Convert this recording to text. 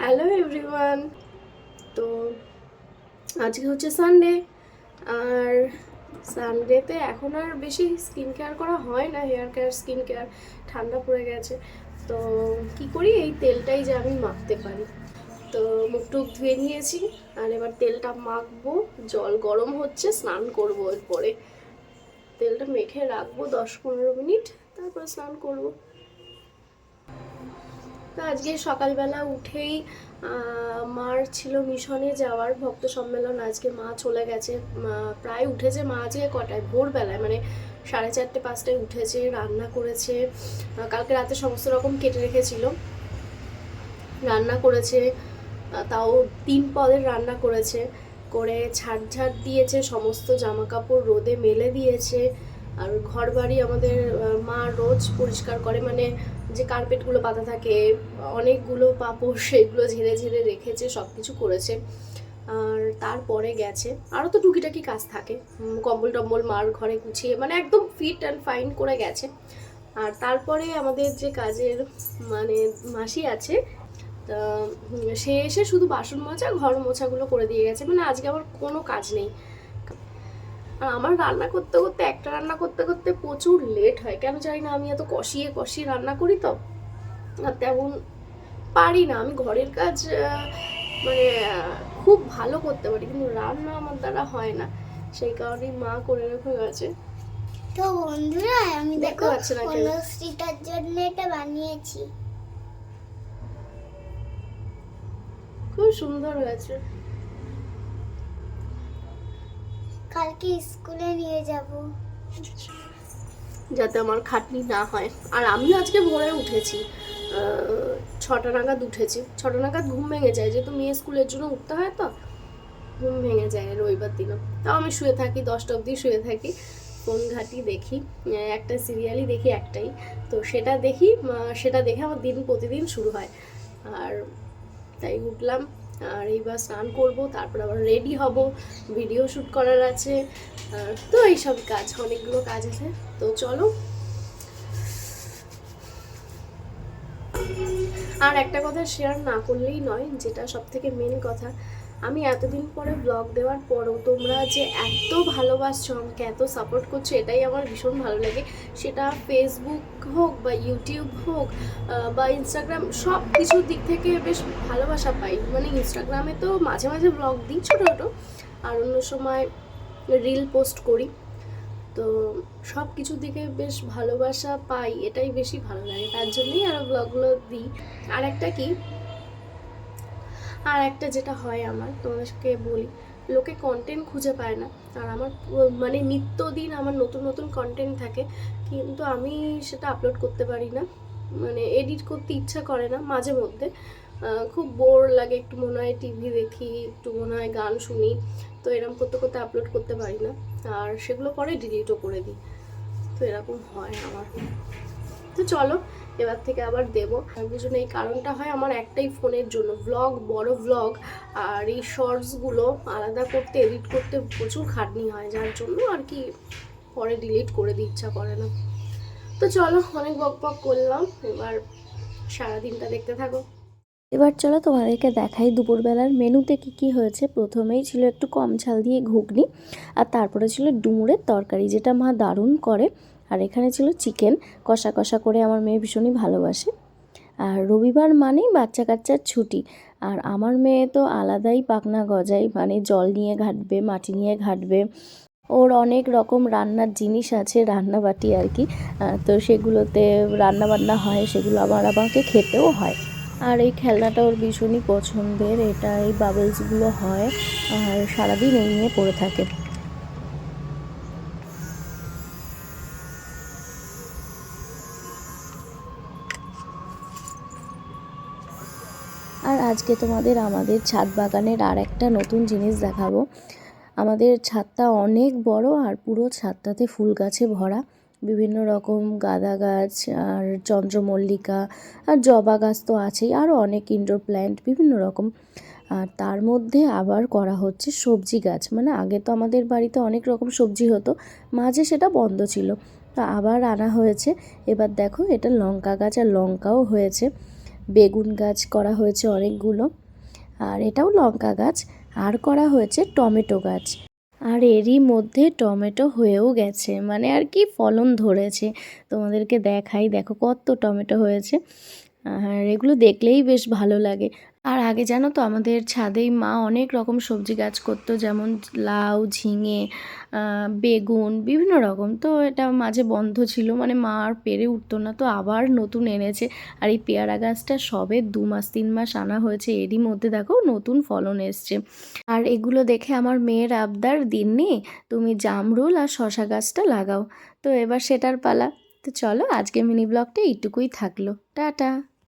Hello everyone. তো আজকে হচ্ছে সানডে আর সানডেতে এখন আর বেশি স্কিন কেয়ার করা হয় না হেয়ার কেয়ার স্কিন কেয়ার ঠান্ডা পড়ে গেছে। তো কি করি, এই তেলটাই যে আমি মাখতে পারি। তো মুখ টুক ধুয়ে নিয়েছি, আর এবার তেলটা মাখবো, জল গরম হচ্ছে, স্নান করব এরপরে। তেলটা মেখে রাখব দশ পনেরো মিনিট, তারপরে স্নান করব। তো আজকে সকালবেলা উঠেই মার ছিল মিশনে যাওয়ার ভক্ত সম্মেলন। আজকে মা চলে গেছে প্রায় উঠেছে, মা আজকে কটায়? ভোরবেলায় মানে সাড়ে চারটে, পাঁচটায় উঠেছে, রান্না করেছে। কালকে রাতে সমস্ত রকম কেটে রেখেছিল। রান্না করেছে তাও তিন পদের রান্না করেছে। করে ছাড় ঝাড় দিয়েছে, সমস্ত জামা কাপড় রোদে মেলে দিয়েছে। আর ঘর বাড়ি আমাদের মা রোজ পরিষ্কার করে মানে যে কার্পেটগুলো পাতা থাকে, অনেকগুলো পাপড় সেগুলো ঝেড়ে ঝেড়ে রেখেছে সব কিছু করেছে। আর তারপরে গেছে। আরও তো টুকিটাকি কাজ থাকে। কম্বল টম্বল মার ঘরে গুছিয়ে মানে একদম ফিট অ্যান্ড ফাইন করে গেছে। আর তারপরে আমাদের যে কাজের মানে মাসি আছে, তা সে এসে শুধু বাসন মোছা, ঘর মোছাগুলো করে দিয়ে গেছে। মানে আজকে আমার কোনো কাজ নেই। আর আমার রান্না করতে করতে একটা রান্না করতে করতে প্রচুর লেট হয়। কেন জানি না আমি এত কষিয়ে কষিয়ে রান্না করি তো। আর তেমন পারি না। আমি ঘরের কাজ মানে খুব ভালো করতে পারি কিন্তু রান্না আমার দ্বারা হয় না। সেই কারণেই মা করে রেখে গেছে। তো বন্ধুরা আমি দেখো। কন্যাশ্রীটার জন্য এটা বানিয়েছি। খুব সুন্দর হয়েছে। কালকে স্কুলে নিয়ে যাব। যাতে আমার খাটনি না হয়। আর আমিও আজকে ভোরে উঠেছি। ছটা নাগাদ উঠেছি। ছটা নাগাদ ঘুম ভেঙে যায়। যেহেতু মেয়ে স্কুলের জন্য উঠতে হয় তো, ঘুম ভেঙে যায় রবিবার দিনও। তাও আমি শুয়ে থাকি, দশটা অবধি শুয়ে থাকি, ফোন ঘাটি দেখি একটা সিরিয়ালই দেখি একটাই। তো সেটা দেখি সেটা দেখে আমার দিন প্রতিদিন শুরু হয়। আর তাই উঠলাম আর এইবার স্নান করব, তারপর আবার রেডি হব ভিডিও শ্যুট করার আছে। তো এইসব কাজ, অনেকগুলো কাজ আছে। তো চলো। আর একটা কথা শেয়ার না করলেই নয়, যেটা সব থেকে মেন কথা। আমি এতদিন পরে ব্লগ দেওয়ার পরও তোমরা যে এত ভালোবাসছো, আমাকে এত সাপোর্ট করছ, এটাই আমার ভীষণ ভালো লাগে। সেটা ফেসবুক হোক বা ইউটিউব হোক বা ইনস্টাগ্রাম সব কিছুর দিক থেকে বেশ ভালোবাসা পাই। মানে ইনস্টাগ্রামে তো মাঝে মাঝে ব্লগ দিই ছোটো ছোটো। আর অন্য সময় রিল পোস্ট করি। তো সব কিছুর দিকে বেশ ভালোবাসা পাই, এটাই বেশি ভালো লাগে। তার জন্যই আরও ব্লগগুলো দিই। আর একটা কি আর একটা যেটা হয় আমার, তোমাদেরকে বলি, লোকে কন্টেন্ট খুঁজে পায় না। আর আমার মানে নিত্যদিন আমার নতুন নতুন কন্টেন্ট থাকে, কিন্তু আমি সেটা আপলোড করতে পারি না। মানে এডিট করতে ইচ্ছা করে না মাঝে মধ্যে। খুব বোর লাগে, একটু মনে হয় টিভি দেখি, একটু মনে হয় গান শুনি, তো এরকম করতে করতে আপলোড করতে পারি না। আর সেগুলো পরে ডিলিটও করে দিই। তো এরকম হয় আমার। তো চলো, এবার থেকে আবার দেবো। বুঝুন এই কারণটা হয় আমার একটাই ফোনের জন্য। ব্লগ বড় ব্লগ আর এই শর্টসগুলো আলাদা করতে এডিট করতে প্রচুর খাটনি হয়, যার জন্য আর কি পরে ডিলিট করে দিই, ইচ্ছা করে না। তো চলো, অনেক বক বক করলাম, এবার সারাদিনটা দেখতে থাকো। এবার চলো তোমাদেরকে দেখাই দুপুরবেলার মেনুতে কি কি হয়েছে। প্রথমেই ছিল একটু কম ঝাল দিয়ে ঘুগনি, আর তারপরে ছিল ডুমুরের তরকারি, যেটা মা দারুণ করে। আর এখানে ছিল চিকেন। কষা কষা করে আমার মেয়ে ভীষণই ভালোবাসে। আর রবিবার মানেই বাচ্চা কাচ্চার ছুটি। আর আমার মেয়ে তো আলাদাই পাকনা গজায় মানে জল নিয়ে ঘাটবে, মাটি নিয়ে ঘাটবে। ওর অনেক রকম রান্নার জিনিস আছে রান্না বাটি আর কি। তো সেগুলোতে রান্না বান্না হয়, সেগুলো আবার আমাকে খেতেও হয়। আর এই খেলনাটা ওর ভীষণই পছন্দের, এটা এই বাবলসগুলো হয়। আর সারাদিন এই নিয়ে পড়ে থাকে। আর আজকে তোমাদের আমাদের ছাদ বাগানের আর একটা নতুন জিনিস দেখাবো। আমাদের ছাদটা অনেক বড় আর পুরো ছাদটাতে ফুল গাছে ভরা। বিভিন্ন রকম গাঁদা গাছ আর চন্দ্রমল্লিকা আর জবা গাছ তো আছেই, আরও অনেক ইনডোর প্ল্যান্ট বিভিন্ন রকম। আর তার মধ্যে আবার করা হচ্ছে সবজি গাছ। মানে আগে তো আমাদের বাড়িতে অনেক রকম সবজি হতো, মাঝে সেটা বন্ধ ছিল। তা আবার আনা হয়েছে। এবার দেখো এটা লঙ্কা গাছ আর লঙ্কাও হয়েছে। বেগুন গাছ করা হয়েছে অনেকগুলো। আর এটাও লঙ্কা গাছ। আর করা হয়েছে টমেটো গাছ। আর এরই মধ্যে টমেটো হয়েও গেছে। মানে আর কি ফলন ধরেছে। তোমাদেরকে দেখাই। দেখো কত টমেটো হয়েছে। আর এগুলো দেখলেই বেশ ভালো লাগে। আর আগে জানো তো, আমাদের ছাদেই মা অনেক রকম সবজি গাছ করতো, যেমন লাউ, ঝিঙে বেগুন, বিভিন্ন রকম। তো এটা মাঝে বন্ধ ছিল মানে মা আর পেরে উঠতো না, তো আবার নতুন এনেছে। আর এই পেয়ারা গাছটা সবে দু মাস, তিন মাস আনা হয়েছে, এরই মধ্যে দেখো নতুন ফলন এসছে। আর এগুলো দেখে আমার মেয়ের আবদার দিন নেই, তুমি জামরুল আর শশা গাছটা লাগাও। তো এবার সেটার পালা। তো চলো আজকে মিনি ব্লগটা এইটুকুই থাকল। টাটা।